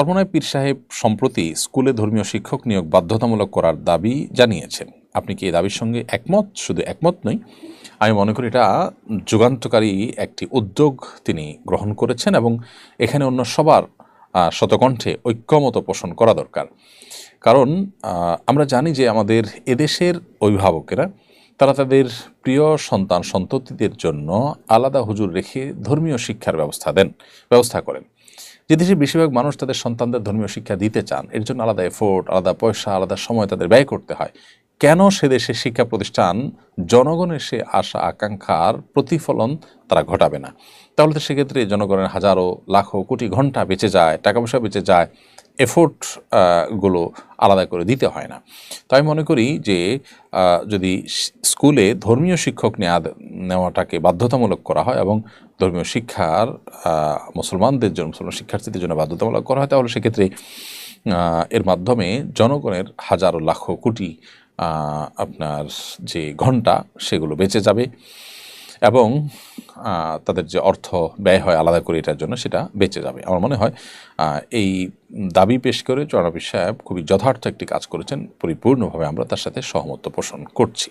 চরমনায় পীর সাহেব সম্প্রতি স্কুলে ধর্মীয় শিক্ষক নিয়োগ বাধ্যতামূলক করার দাবি জানিয়েছেন। আপনি কি এই দাবির সঙ্গে একমত? শুধু একমত নই, আমি মনে করি এটা যুগান্তকারী একটি উদ্যোগ তিনি গ্রহণ করেছেন এবং এখানে অন্য সবার শতকণ্ঠে ঐক্যমত পোষণ করা দরকার। কারণ আমরা জানি যে আমাদের এদেশের অভিভাবকেরা তারা তাদের প্রিয় সন্তান সন্ততিদের জন্য আলাদা হুজুর রেখে ধর্মীয় শিক্ষার ব্যবস্থা দেন, ব্যবস্থা করেন। যে দেশে বেশিরভাগ মানুষ তাদের সন্তানদের ধর্মীয় শিক্ষা দিতে চান, এর জন্য আলাদা এফোর্ট আলাদা পয়সা, আলাদা সময় তাদের ব্যয় করতে হয়। কেন সে দেশের শিক্ষা প্রতিষ্ঠান জনগণের সে আশা, আকাঙ্ক্ষার প্রতিফলন তারা ঘটাবে না? তাহলে তো সেক্ষেত্রে জনগণের হাজারো, লাখো, কোটি ঘণ্টা বেঁচে যায় টাকা পয়সা বেঁচে যায়। এফোর্টগুলো আলাদা করে দিতে হয় না। তো আমি মনে করি যে যদি স্কুলে ধর্মীয় শিক্ষক নেওয়া নেওয়াটাকে বাধ্যতামূলক করা হয় এবং ধর্মীয় শিক্ষার মুসলমানদের জন্য, মুসলমান শিক্ষার্থীদের জন্য বাধ্যতামূলক করা হয়, তাহলে সেক্ষেত্রে এর মাধ্যমে জনগণের হাজারো, লাখো, কোটি আপনার যে ঘণ্টা, সেগুলো বেঁচে যাবে এবং তাদের যে অর্থ ব্যয় হয় আলাদা করে এটার জন্য সেটা বেঁচে যাবে। আমার মনে হয় এই দাবি পেশ করে চরণাবী সাহেব খুবই যথার্থ একটি কাজ করেছেন, পরিপূর্ণভাবে আমরা তার সাথে সহমত পোষণ করছি।